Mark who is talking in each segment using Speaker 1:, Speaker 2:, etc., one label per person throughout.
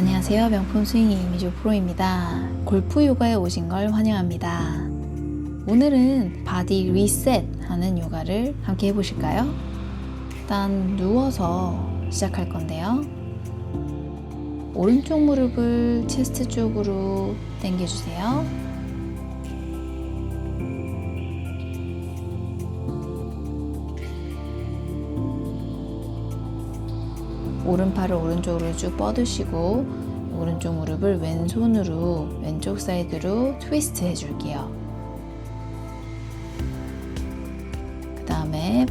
Speaker 1: 안녕하세요. 명품 스윙 이미조 프로입니다. 골프 요가에 오신 걸 환영합니다. 오늘은 바디 리셋 하는 요가를 함께 해보실까요? 일단 누워서 시작할 건데요. 오른쪽 무릎을 체스트 쪽으로 당겨주세요. 오른팔을 오른쪽으로 쭉 뻗으시고 오른쪽 무릎을 왼손으로 왼쪽 사이드로 트위스트 해줄게요. 그 다음에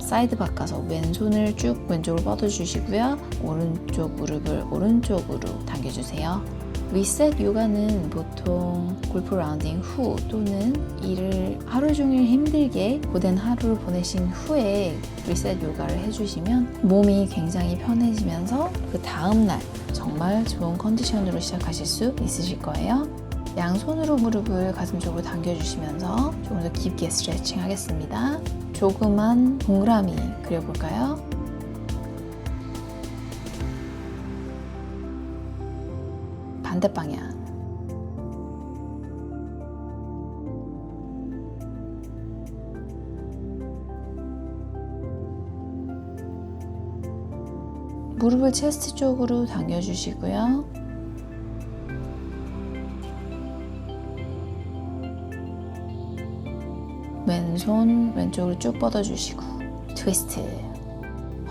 Speaker 1: 사이드 바꿔서 왼손을 쭉 왼쪽으로 뻗어주시고요. 오른쪽 무릎을 오른쪽으로 당겨주세요. 리셋 요가는 보통 골프 라운딩 후 또는 일을 하루 종일 힘들게 고된 하루를 보내신 후에 리셋 요가를 해주시면 몸이 굉장히 편해지면서 그 다음날 정말 좋은 컨디션으로 시작하실 수 있으실 거예요. 양손으로 무릎을 가슴 쪽으로 당겨주시면서 조금 더 깊게 스트레칭 하겠습니다. 조그만 동그라미 그려볼까요? 반대 방향. 무릎을 체스트 쪽으로 당겨주시고요. 왼손 왼쪽으로 쭉 뻗어주시고 트위스트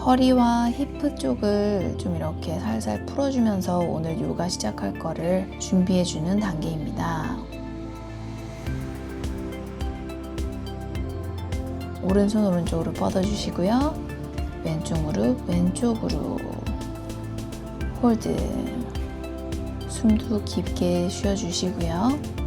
Speaker 1: 허리와 힙 쪽을 좀 이렇게 살살 풀어주면서 오늘 요가 시작할 거를 준비해주는 단계입니다. 오른손 오른쪽으로 뻗어주시고요. 왼쪽 무릎 왼쪽으로 홀드 숨도 깊게 쉬어주시고요.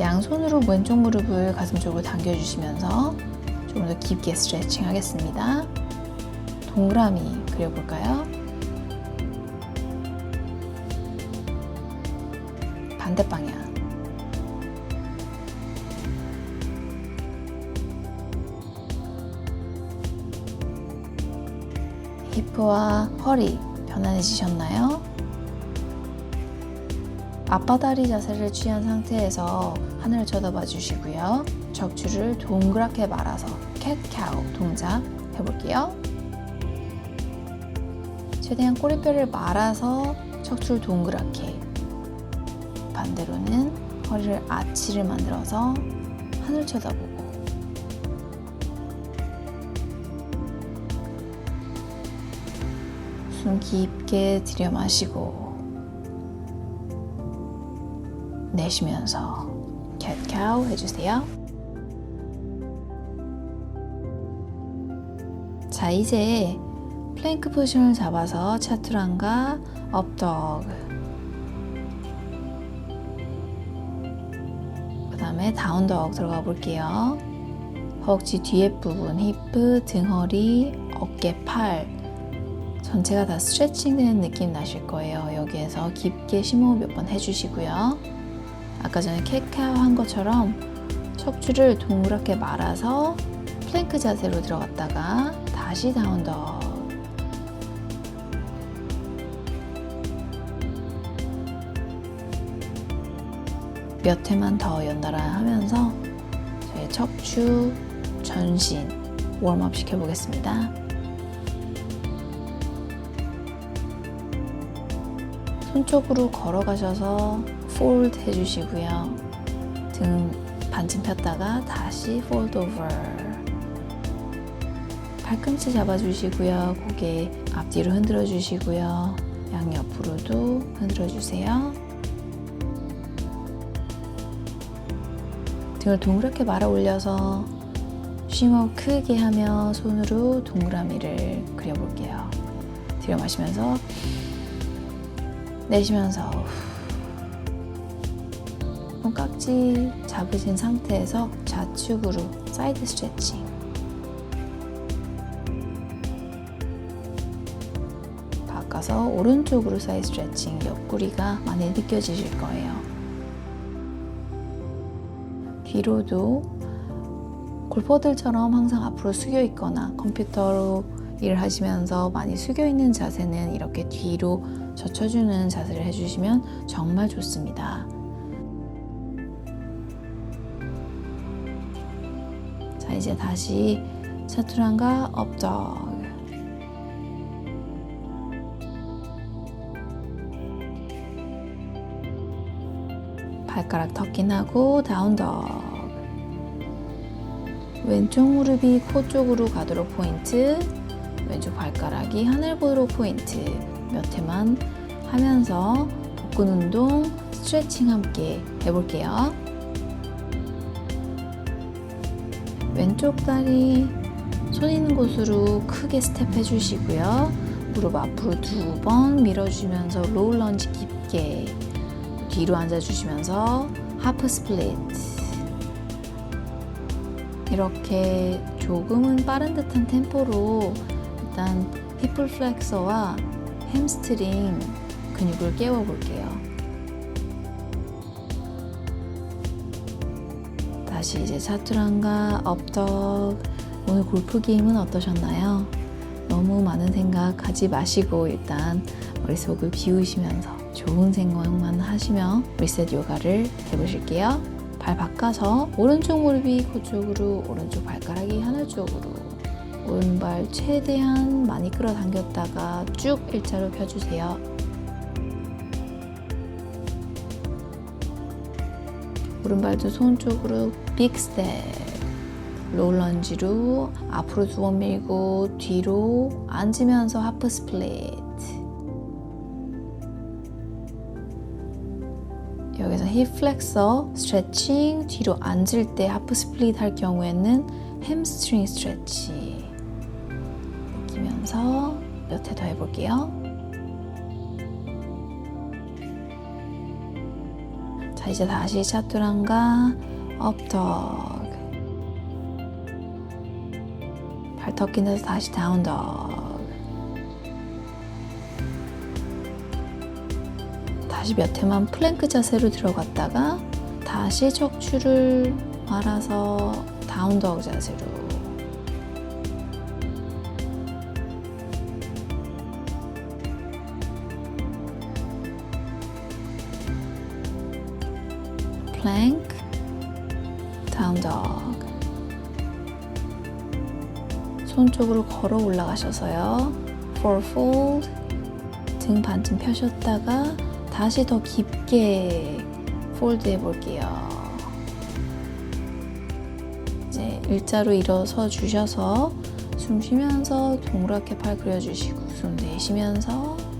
Speaker 1: 양손으로 왼쪽 무릎을 가슴 쪽으로 당겨주시면서 조금 더 깊게 스트레칭 하겠습니다. 동그라미 그려볼까요? 반대 방향. 히프와 허리 편안해지셨나요? 앞바다리 자세를 취한 상태에서 하늘을 쳐다봐 주시고요. 척추를 동그랗게 말아서 캣카우 동작 해볼게요. 최대한 꼬리뼈를 말아서 척추를 동그랗게 반대로는 허리를 아치를 만들어서 하늘 쳐다보고 숨 깊게 들여 마시고 내쉬면서 캣카우 해주세요. 자, 이제 플랭크 포지션을 잡아서 차투란과 업덕 그 다음에 다운덕 들어가 볼게요. 허벅지 뒤에 부분, 힙, 등허리, 어깨, 팔 전체가 다 스트레칭 되는 느낌 나실 거예요. 여기에서 깊게 심호흡 몇 번 해주시고요. 아까 전에 캣카우 한 것처럼 척추를 동그랗게 말아서 플랭크 자세로 들어갔다가 다시 다운더 몇 회만 더 연달아 하면서 저희 척추, 전신 웜업 시켜보겠습니다. 손 쪽으로 걸어가셔서 폴드 해주시고요. 등 반쯤 폈다가 다시 폴드 오버. 팔꿈치 잡아주시고요. 고개 앞뒤로 흔들어 주시고요. 양옆으로도 흔들어 주세요. 등을 동그랗게 말아 올려서 쉼업 크게 하며 손으로 동그라미를 그려볼게요. 들여 마시면서 내쉬면서 손 깍지 잡으신 상태에서 좌측으로 사이드 스트레칭. 바꿔서 오른쪽으로 사이드 스트레칭. 옆구리가 많이 느껴지실 거예요. 뒤로도 골퍼들처럼 항상 앞으로 숙여 있거나 컴퓨터로 일을 하시면서 많이 숙여 있는 자세는 이렇게 뒤로 젖혀주는 자세를 해주시면 정말 좋습니다. 이제 다시 차투랑과 업덕. 발가락 터킨하고 다운덕. 왼쪽 무릎이 코 쪽으로 가도록 포인트. 왼쪽 발가락이 하늘 보도록 포인트. 몇 회만 하면서 복근 운동, 스트레칭 함께 해볼게요. 왼쪽 다리 손 있는 곳으로 크게 스텝 해주시고요. 무릎 앞으로 두 번 밀어주면서 로우 런지 깊게 뒤로 앉아주시면서 하프 스플릿 이렇게 조금은 빠른 듯한 템포로 일단 히플 플렉서와 햄스트링 근육을 깨워볼게요. 다시 이제 차투랑과 업덕 오늘 골프 게임은 어떠셨나요? 너무 많은 생각 하지 마시고 일단 머릿속을 비우시면서 좋은 생각만 하시며 리셋 요가를 해보실게요. 발 바꿔서 오른쪽 무릎이 코 쪽으로 오른쪽 발가락이 하늘 쪽으로 오른발 최대한 많이 끌어당겼다가 쭉 일자로 펴주세요. 오른발도 손 쪽으로 빅 스텝. 롤런지로 앞으로 두 번 밀고 뒤로 앉으면서 하프 스플릿. 여기서 힙 플렉서 스트레칭 뒤로 앉을 때 하프 스플릿 할 경우에는 햄스트링 스트레치. 느끼면서 몇 회 더 해볼게요 자 이제 다시 차투랑과 업덕. 발턱 끼내서 다시 다운덕. 다시 몇 회만 플랭크 자세로 들어갔다가 다시 척추를 말아서 다운덕 자세로 플랭크 다운덕 손 쪽으로 걸어 올라가셔서요. four fold 등 반쯤 펴셨다가 다시 더 깊게 폴드 해볼게요. 이제 일자로 일어서 주셔서 숨 쉬면서 동그랗게 팔 그려주시고 숨 내쉬면서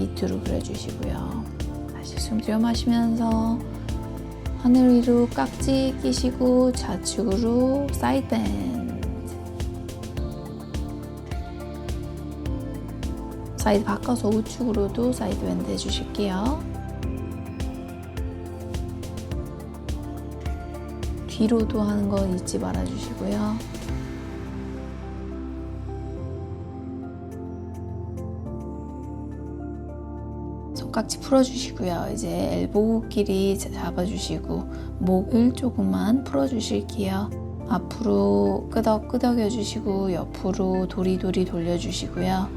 Speaker 1: 밑으로 그려주시고요. 다시 숨 들여 마시면서 하늘 위로 깍지 끼시고 좌측으로 사이드 밴드 사이드 바꿔서 우측으로도 사이드 밴드 해주실게요. 뒤로도 하는 거 잊지 말아주시고요. 깍지 풀어주시고요. 이제 길이 잡아주시고 목을 조금만 풀어주실게요. 앞으로 끄덕 끄덕여 주시고 옆으로 도리도리 돌려주시고요.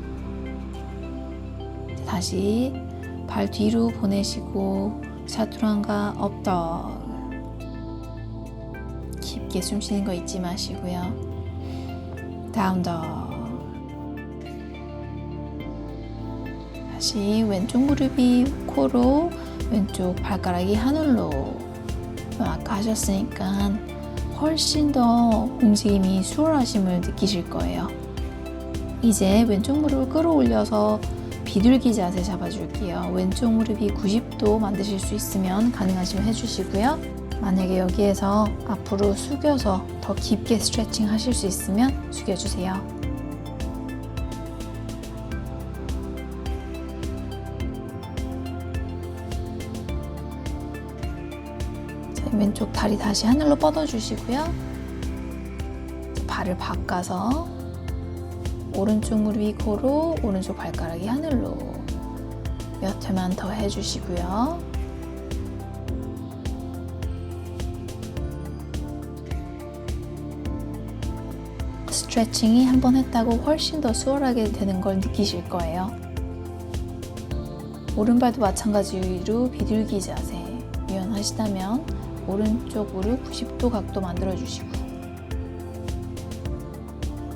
Speaker 1: 다시 발 뒤로 보내시고 차투랑과 업덕 깊게 숨 쉬는 거 잊지 마시고요. 다운덕 다시 왼쪽 무릎이 코로 왼쪽 발가락이 하늘로 아까 하셨으니까 훨씬 더 움직임이 수월하심을 느끼실 거예요. 이제 왼쪽 무릎을 끌어올려서 비둘기 자세 잡아줄게요. 왼쪽 무릎이 90도 만드실 수 있으면 가능하시면 해주시고요. 만약에 여기에서 앞으로 숙여서 더 깊게 스트레칭 하실 수 있으면 숙여주세요. 왼쪽 다리 다시 하늘로 뻗어주시고요. 발을 바꿔서 오른쪽 무릎 위고로 오른쪽 발가락이 하늘로 몇 회만 더 해주시고요. 스트레칭이 한 번 했다고 훨씬 더 수월하게 되는 걸 느끼실 거예요. 오른발도 마찬가지로 비둘기 자세 유연하시다면 오른쪽 무릎 90도 각도 만들어 주시고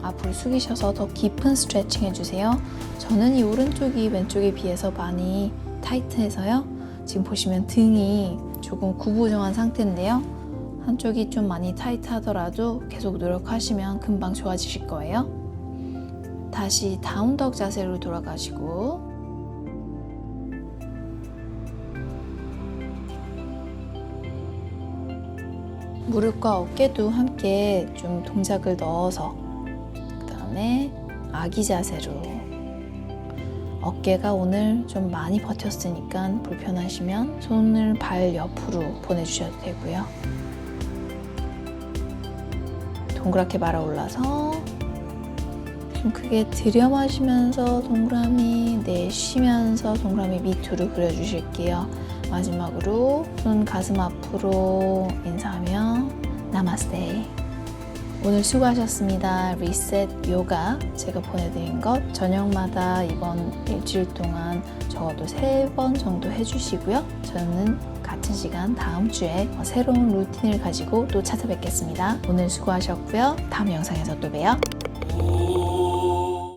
Speaker 1: 앞으로 숙이셔서 더 깊은 스트레칭 해주세요. 저는 이 오른쪽이 왼쪽에 비해서 많이 타이트해서요. 지금 보시면 등이 조금 구부정한 상태인데요. 한쪽이 좀 많이 타이트하더라도 계속 노력하시면 금방 좋아지실 거예요. 다시 다운덕 자세로 돌아가시고 무릎과 어깨도 함께 좀 동작을 넣어서 그 다음에 아기 자세로 어깨가 오늘 좀 많이 버텼으니까 불편하시면 손을 발 옆으로 보내주셔도 되고요. 동그랗게 말아 올라서 좀 크게 들여 마시면서 동그라미 내쉬면서 동그라미 밑으로 그려주실게요. 마지막으로 손 가슴 앞으로 인사하며 나마스테. 오늘 수고하셨습니다. 리셋 요가 제가 보내드린 것 저녁마다 이번 일주일 동안 적어도 세 번 정도 해주시고요. 저는 같은 시간 다음 주에 새로운 루틴을 가지고 또 찾아뵙겠습니다. 오늘 수고하셨고요. 다음 영상에서 또 봬요.